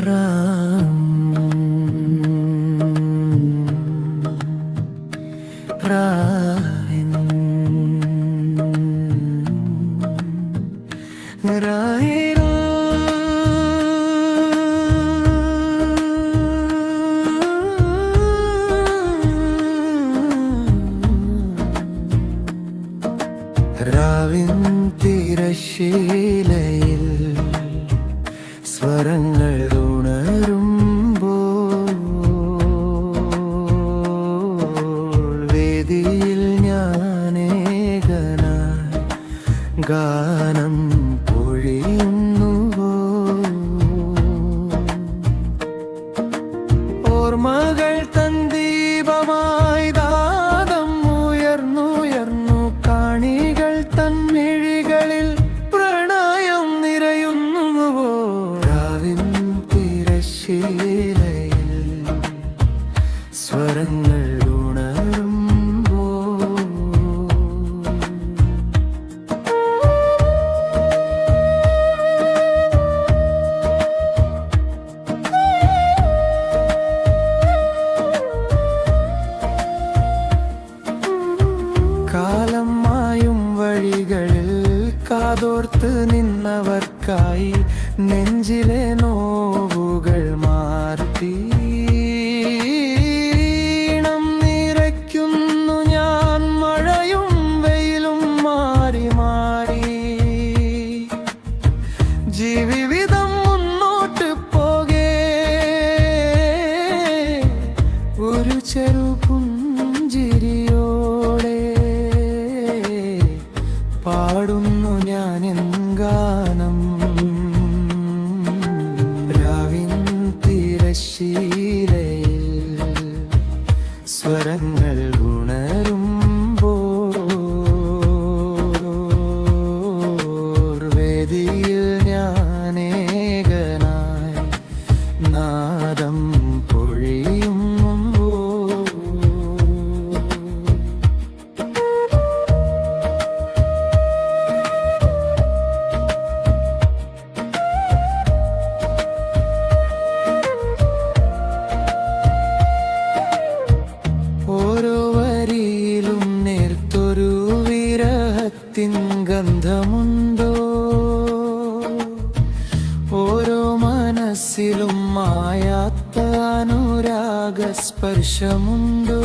राम രാവിൻ തിരശീലയിൽ സ്വരങ്ങൾ ഗാനം പൊഴിയുന്നുവോ കാതോർത്ത് നിന്നവർക്കായി നെഞ്ചിലെ നോവുകൾ മാർത്തി നിറയ്ക്കുന്നു ഞാൻ മഴയും വെയിലും മാറി മാറി. ജീവിതം മുന്നോട്ട് പോകേ. ഒരു ചെറു പുഞ്ചിരിയോടെ പാടുന്നു ഞാൻ love. ഗന്ധമുണ്ടോ? ഓരോ മനസ്സിലും മായാത്ത അനുരാഗ സ്പർശമുണ്ടോ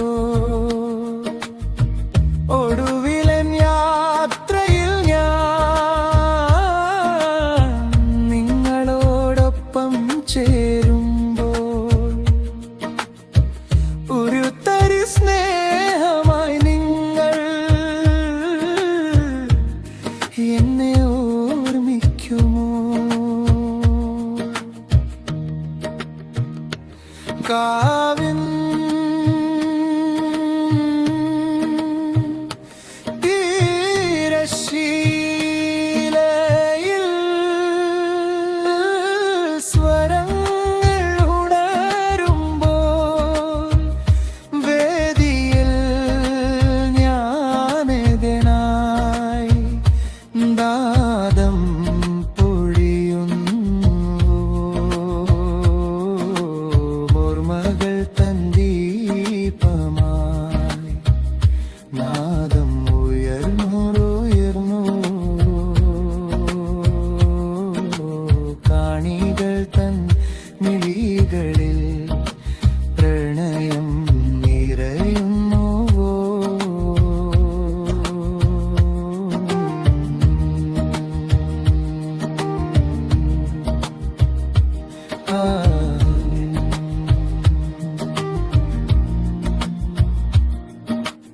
का open